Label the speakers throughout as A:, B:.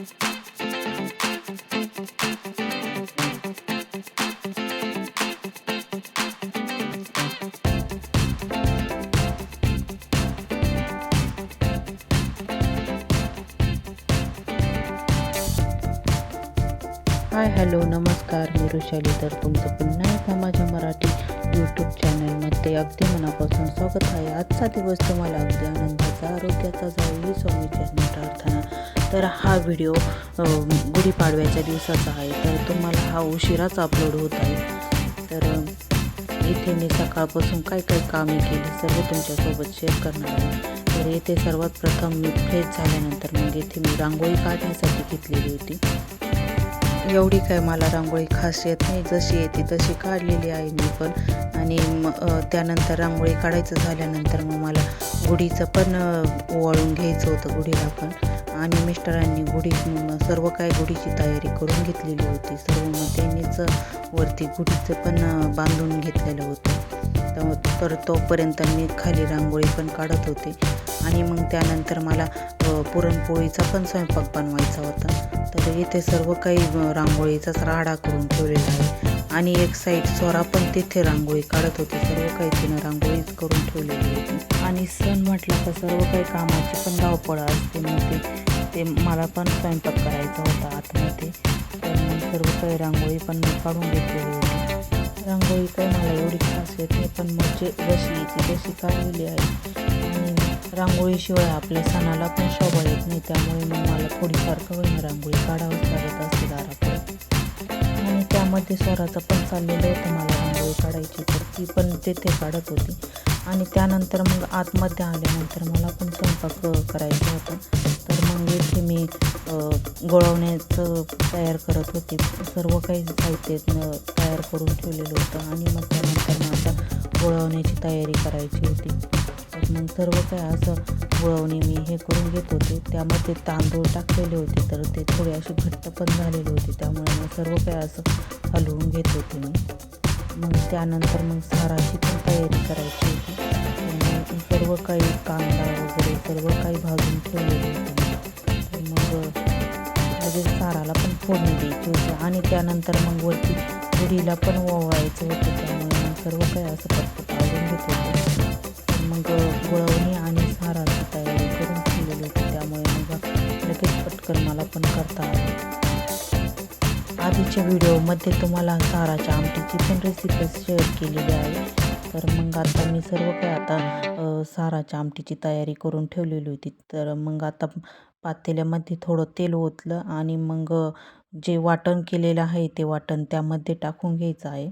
A: Hi hello नमस्कार मी वृषाली. तर तुमचं पुन्हा एकदा माझ्या मराठी यूट्यूब चॅनलमध्ये अगदी मनापासून स्वागत आहे. आजचा दिवस तुम्हाला अगदी आनंदाचा आरोग्याचा जाऊ ही प्रार्थना तर हा व्हिडिओ गुढीपाडव्याच्या दिवसाचा आहे. तर तुम्हाला हा उशिराच अपलोड होत आहे. तर इथे मी सकाळपासून काय काय कामे केली सर्व तुमच्यासोबत शेअर करणार आहे. तर येथे सर्वात प्रथम मी फ्रेश झाल्यानंतर मग येथे मी रांगोळी काढण्यासाठी घेतलेली होती. एवढी काय मला रांगोळी खास येत नाही. जशी येते तशी काढलेली आहे मी पण. आणि त्यानंतर रांगोळी काढायचं झाल्यानंतर मग मला गुढीचं पण ओवाळून घ्यायचं होतं गुढीला पण. आणि मिस्टरांनी गुढी सर्व काय गुढीची तयारी करून घेतलेली होती. सर्व मग त्यांनीच वरती गुढीचं पण बांधून घेतलेलं होतं. तर- तर तोपर्यंत मी खाली रांगोळी पण काढत होते. आणि मग त्यानंतर मला पुरणपोळीचा पण स्वयंपाक बनवायचा होता. तर इथे सर्व काही रांगोळीचाच राडा करून ठेवलेला आहे. आणि एक साईड स्वरा पण तिथे रांगोळी काढत होती. सर्व काही तिनं रांगोळीच करून ठेवलेली होती. आणि सण म्हटलं तर सर्व काही कामाची पण धावपळ असते मग ते. ते मला पण स्वयंपाक करायचा होता आतमध्ये तर मग सर्व काही रांगोळी पण मी काढून घेतलेली होती. रांगोळी काही मला एवढी खास येते पण मग जे जशी येते तशी काढलेली आहे. आणि रांगोळीशिवाय आपल्या सणाला पण शोभा येत नाही. त्यामुळे मग मला थोडीफार का होईना रांगोळी काढावंच लागत असते दारापुढे. आणि त्यामध्ये स्वराचं पण चाललेलं होतं मला रांगोळी काढायची. तर ती पण तेथे काढत होती. आणि त्यानंतर मग आतमध्ये आल्यानंतर मला पण स्वयंपाक करायचा होता. तर मग इथे मी गोळवण्याचं तयार करत होते. सर्व काही साहित्य तयार करून ठेवलेलं होतं. आणि मग त्यानंतर मग आता गोळवण्याची तयारी करायची होती. मग सर्व काय असं वळवणी मी हे करून घेत होते. त्यामध्ये तांदूळ टाकलेले होते तर ते थोडे असे घट्ट पण झालेले होते. त्यामुळे मग सर्व काय असं हलवून घेत होते मी. मग त्यानंतर मग साराची पण तयारी करायची होती. सर्व काही कांदा वगैरे सर्व काही भाजून ठेवलेले होते मग लगेच साराला पण फोडणी द्यायची होती. आणि त्यानंतर मग वरती गुढीला पण ओवायचं होतं. त्यामुळे मग सर्व काही असं पटपट आवडून घेत मग वळवणी आणि साराची तयारी करून ठेवलेली होती. त्यामुळे मग लगेच पटकन मला पण करता आली. आधीच्या व्हिडिओमध्ये तुम्हाला साराच्या आमटीची पण रेसिपी शेअर केलेली आहे. तर मग आता मी सर्व काही आता साराच्या आमटीची तयारी करून ठेवलेली होती. तर मग आता पातेल्यामध्ये थोडं तेल ओतलं आणि मग जे वाटण केलेलं आहे ते वाटण त्यामध्ये टाकून घ्यायचं आहे.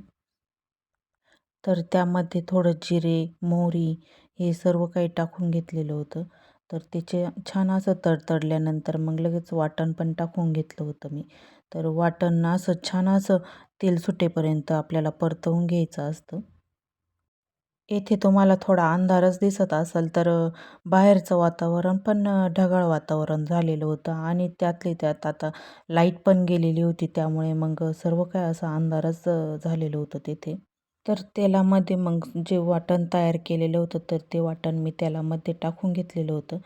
A: तर त्यामध्ये थोडं जिरे मोहरी हे सर्व काही टाकून घेतलेलं होतं. तर त्याचे छान असं तडतडल्यानंतर मग लगेच वाटण पण टाकून घेतलं होतं मी. तर वाटण असं छान असं तेल सुटेपर्यंत आपल्याला परतवून घ्यायचं असतं. येथे तुम्हाला थोडा अंधारच दिसत असेल तर बाहेरचं वातावरण पण ढगाळ वातावरण झालेलं होतं आणि त्यातले त्यात आता लाइट पण गेलेली होती त्यामुळे मग सर्व काय असं अंधारच झालेलं होतं तिथे. तर तेलामध्ये मग जे वाटण तयार केलेलं होतं तर ते वाटण मी तेलामध्ये टाकून घेतलेलं होतं.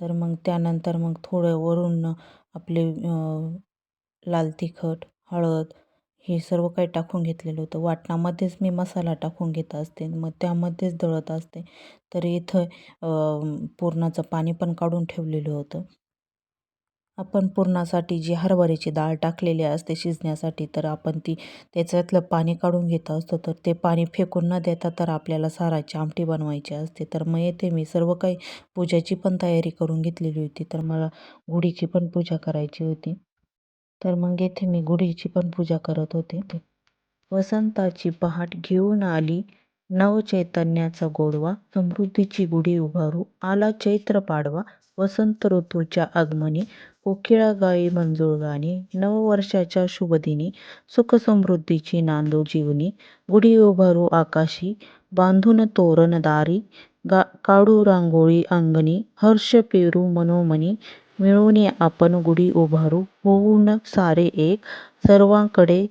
A: तर मग त्यानंतर मग थोडं वरून आपले लाल तिखट हळद हे सर्व काही टाकून घेतलेलं होतं. वाटणामध्येच मी मसाला टाकून घेत असते. मग त्यामध्येच दळत असते. तर इथं पुरणाचं पाणी पण काढून ठेवलेलं होतं. आपण पुरणासाठी जी हरभऱ्याची डाळ टाकलेली असते शिजण्यासाठी तर आपण ती त्याच्यातलं पाणी काढून घेत असतो. तर ते पाणी फेकून न देता तर आपल्याला साराची आमटी बनवायची असते. तर मग येथे मी सर्व काही पूजाची पण तयारी करून घेतलेली होती. तर मला गुढीची पण पूजा करायची होती. तर मग येथे मी गुढीची पण पूजा करत होते. वसंताची पहाट घेऊन आली. नव चैतन्याचा गोडवा समृद्धीची गुढी उभारू आला चैत्र पाडवा वसंत ऋतूच्या आगमनी कोकिळा गाई मंजूळ गाणी नववर्षाच्या शुभदिनी सुखसमृद्धीची नांदो जीवनी गुढी उभारू आकाशी बांधून तोरण दारी गा काढू रांगोळी अंगणी हर्ष पेरू मनोमनी मिळून आपण गुढी उभारू होऊन सारे एक सर्वांकडे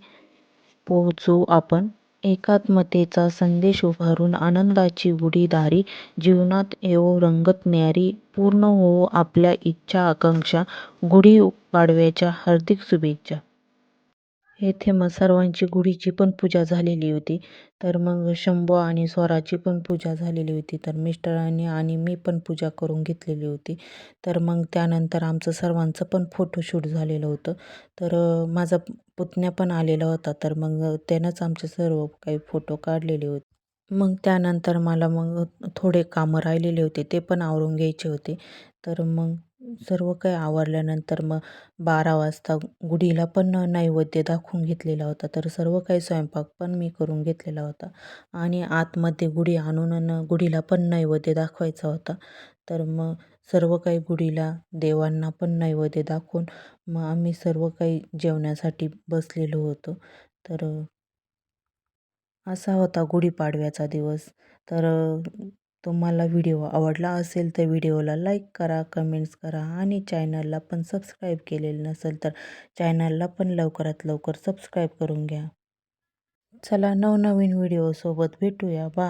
A: पोहोचू आपण. एकात्मतेचा संदेश उभारून आनंदाची गुढी दारी जीवनात येवो रंगत न्यारी पूर्ण होवो आपल्या इच्छा आकांक्षा गुढी पाडव्याच्या हार्दिक शुभेच्छा. येथे मग सर्वांची गुढीची पण पूजा झालेली होती. तर मग शंभू आणि स्वराची पण पूजा झालेली होती. तर मिस्टरांनी आणि मी पण पूजा करून घेतलेली होती. तर मग त्यानंतर आमचं सर्वांचं पण फोटोशूट झालेलं होतं. तर माझा पुतण्या पण आलेला होता. तर मग त्यानंच आमचे सर्व काही फोटो काढलेले होते. मग त्यानंतर मला मग थोडे कामं राहिलेले होते. ते पण आवरून घ्यायचे होते. तर मग सर्व काही आवरल्यानंतर मग बारा वाजता गुढीला पण नैवेद्य दाखवून घेतलेला होता. तर सर्व काही स्वयंपाक पण मी करून घेतलेला होता. आणि आतमध्ये गुढी आणून गुढीला पण नैवेद्य दाखवायचा होता. तर मग सर्व काही गुढीला देवांना पण नैवेद्य दाखवून मग आम्ही सर्व काही जेवण्यासाठी बसलेलो होतो. तर असा होता गुढीपाडव्याचा दिवस. तर तुम्हाला व्हिडिओ आवडला असेल तर व्हिडिओला लाईक करा कमेंट्स करा आणि चॅनलला पण सबस्क्राईब केलेलं नसेल तर चॅनलला पण लवकरात लवकर सबस्क्राईब करून घ्या. चला नवनवीन व्हिडिओसोबत भेटूया. बाय.